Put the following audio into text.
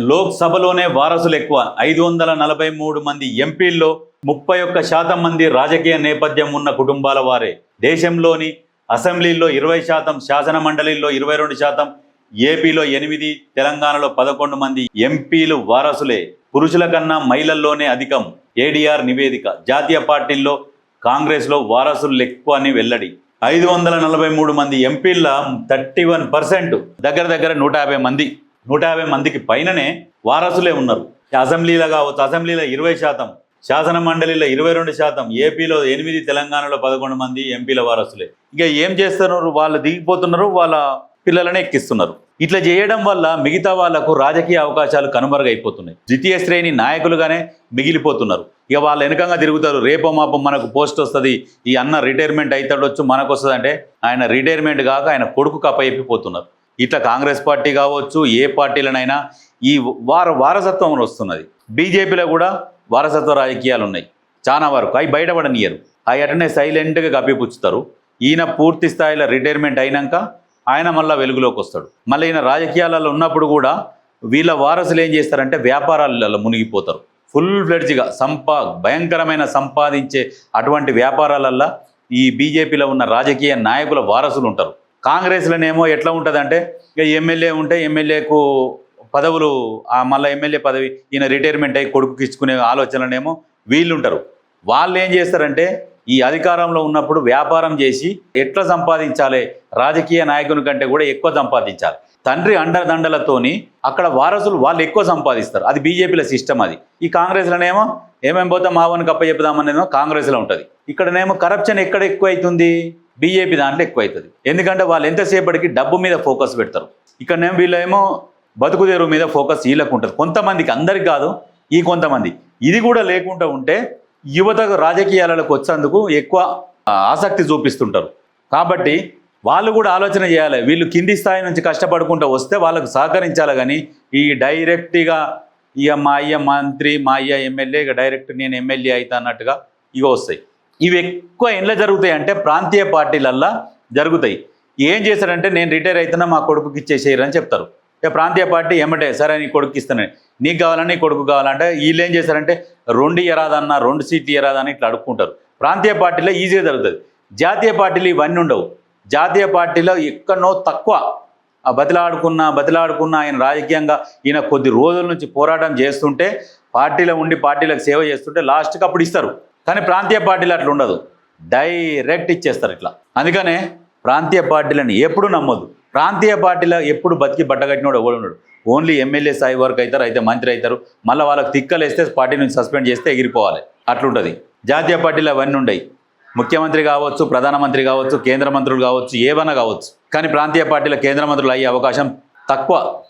లోక్సభలోనే వారసులు ఎక్కువ. ఐదు వందల నలభై మూడు మంది ఎంపీల్లో ముప్పై ఒక్క శాతం మంది రాజకీయ నేపథ్యం ఉన్న కుటుంబాల వారే. దేశంలోని అసెంబ్లీలో ఇరవై శాతం శాసన మండలిలో ఇరవై రెండు శాతం ఏపీలో ఎనిమిది తెలంగాణలో పదకొండు మంది ఎంపీలు వారసులే. పురుషుల కన్నా మహిళల్లోనే అధికం. ఏడీఆర్ నివేదిక. జాతీయ పార్టీల్లో కాంగ్రెస్లో వారసులు ఎక్కువ అని వెల్లడి. ఐదు వందల నలభై మూడు మంది ఎంపీల థర్టీ వన్ పర్సెంట్ దగ్గర దగ్గర నూట యాభై మంది. నూట యాభై మందికి పైననే వారసులే ఉన్నారు. అసెంబ్లీలో కావచ్చు అసెంబ్లీలో ఇరవై శాతం శాసన మండలిలో ఇరవై రెండు శాతం ఏపీలో ఎనిమిది తెలంగాణలో పదకొండు మంది ఎంపీల వారసులే. ఇక ఏం చేస్తున్నారు? వాళ్ళు దిగిపోతున్నారు వాళ్ళ పిల్లలనే ఎక్కిస్తున్నారు. ఇట్లా చేయడం వల్ల మిగతా వాళ్ళకు రాజకీయ అవకాశాలు కనుమరుగైపోతున్నాయి. ద్వితీయ శ్రేణి నాయకులుగానే మిగిలిపోతున్నారు. ఇక వాళ్ళు వెనకంగా తిరుగుతారు రేపో మాపం మనకు పోస్ట్ వస్తుంది ఈ అన్న రిటైర్మెంట్ అవుతాడొచ్చు మనకు వస్తుంది అంటే ఆయన రిటైర్మెంట్ కాక ఆయన కొడుకు కప్పయిపోతున్నారు ఇట్లా కాంగ్రెస్ పార్టీ కావచ్చు ఏ పార్టీలనైనా ఈ వార వారసత్వం వస్తున్నది. బీజేపీలో కూడా వారసత్వ రాజకీయాలు ఉన్నాయి చాలా వరకు. అవి బయటపడనియరు. అవి అటనే సైలెంట్గా కప్పిపుచ్చుతారు ఈయన పూర్తి స్థాయిలో రిటైర్మెంట్ అయినాక ఆయన మళ్ళీ వెలుగులోకి వస్తాడు. మళ్ళీ ఈయన రాజకీయాలలో ఉన్నప్పుడు కూడా వీళ్ళ వారసులు ఏం చేస్తారంటే వ్యాపారాలలో మునిగిపోతారు. ఫుల్ ఫ్లెడ్జ్గా సంపా భయంకరమైన సంపాదించే అటువంటి వ్యాపారాలల్లో ఈ బీజేపీలో ఉన్న రాజకీయ నాయకుల వారసులు ఉంటారు. కాంగ్రెస్లోనేమో ఎట్లా ఉంటుందంటే ఇక ఎమ్మెల్యే ఉంటే ఎమ్మెల్యేకు పదవులు మళ్ళీ ఎమ్మెల్యే పదవి ఈయన రిటైర్మెంట్ అయ్యి కొడుకు ఇచ్చుకునే ఆలోచనలనేమో వీళ్ళు ఉంటారు వాళ్ళు ఏం చేస్తారంటే ఈ అధికారంలో ఉన్నప్పుడు వ్యాపారం చేసి ఎట్లా సంపాదించాలి? రాజకీయ నాయకుని కంటే కూడా ఎక్కువ సంపాదించాలి. తండ్రి అండదండలతోని అక్కడ వారసులు వాళ్ళు ఎక్కువ సంపాదిస్తారు. అది బీజేపీల సిస్టమ్ అది. ఈ కాంగ్రెస్లోనేమో ఏమేం పోతే మావని కప్ప చెప్పుదామనేమో కాంగ్రెస్లో ఉంటుంది. ఇక్కడనేమో కరప్షన్ ఎక్కడ ఎక్కువ అవుతుంది బీజేపీ దాంట్లో ఎక్కువ అవుతుంది ఎందుకంటే వాళ్ళు ఎంతసేపటికి డబ్బు మీద ఫోకస్ పెడతారు. ఇక్కడనేమో వీళ్ళేమో బతుకు తెరువు మీద ఫోకస్ వీళ్ళకు ఉంటుంది కొంతమందికి అందరికి కాదు ఈ కొంతమంది. ఇది కూడా లేకుండా ఉంటే యువత రాజకీయాలకు వచ్చేందుకు ఎక్కువ ఆసక్తి చూపిస్తుంటారు. కాబట్టి వాళ్ళు కూడా ఆలోచన చేయాలి. వీళ్ళు కింది స్థాయి నుంచి కష్టపడుకుంటూ వస్తే వాళ్ళకు సహకరించాలి కానీ ఈ డైరెక్ట్గా ఇక మా అయ్య మంత్రి మా అయ్య ఎమ్మెల్యే ఇక డైరెక్ట్ నేను ఎమ్మెల్యే అవుతా అన్నట్టుగా ఇక వస్తాయి. ఇవి ఎక్కువ ఎండ్ల జరుగుతాయి అంటే ప్రాంతీయ పార్టీలల్లా జరుగుతాయి. ఏం చేశారంటే నేను రిటైర్ అవుతున్నా మా కొడుకుకి ఇచ్చేసేయరని చెప్తారు. ఇక ప్రాంతీయ పార్టీ ఏమంటే సరే నీ కొడుకు ఇస్తానని నీకు కావాలని నీ కొడుకు కావాలంటే వీళ్ళు ఏం చేశారంటే రెండు ఇరాదన్నా రెండు సీట్లు ఇరాదని ఇట్లా అడుక్కుంటారు. ప్రాంతీయ పార్టీలో ఈజీగా జరుగుతుంది. జాతీయ పార్టీలు ఇవన్నీ ఉండవు. జాతీయ పార్టీలో ఎక్కడో తక్కువ. ఆ బతిలాడుకున్న బతిలాడుకున్న ఆయన రాజకీయంగా ఈయన కొద్ది రోజుల నుంచి పోరాటం చేస్తుంటే పార్టీలో ఉండి పార్టీలకు సేవ చేస్తుంటే లాస్ట్కి అప్పుడు ఇస్తారు. కానీ ప్రాంతీయ పార్టీలు అట్లా ఉండదు. డైరెక్ట్ ఇచ్చేస్తారు ఇట్లా. అందుకనే ప్రాంతీయ పార్టీలను ఎప్పుడు నమ్మదు ప్రాంతీయ పార్టీలో ఎప్పుడు బతికి బట్టగట్టినోడు ఎవడు ఉన్నాడు ఓన్లీ ఎమ్మెల్యే స్థాయి వరకు అవుతారు అయితే మంత్రి అవుతారు. మళ్ళీ వాళ్ళకి తిక్కలేస్తే పార్టీ నుంచి సస్పెండ్ చేస్తే ఎగిరిపోవాలి. అట్లుంటుంది. జాతీయ పార్టీలు అవన్నీ ఉండయి. ముఖ్యమంత్రి కావచ్చు ప్రధానమంత్రి కావచ్చు కేంద్ర మంత్రులు కావచ్చు ఏవైనా కావచ్చు. కానీ ప్రాంతీయ పార్టీల కేంద్ర మంత్రులు అయ్యే అవకాశం తక్కువ.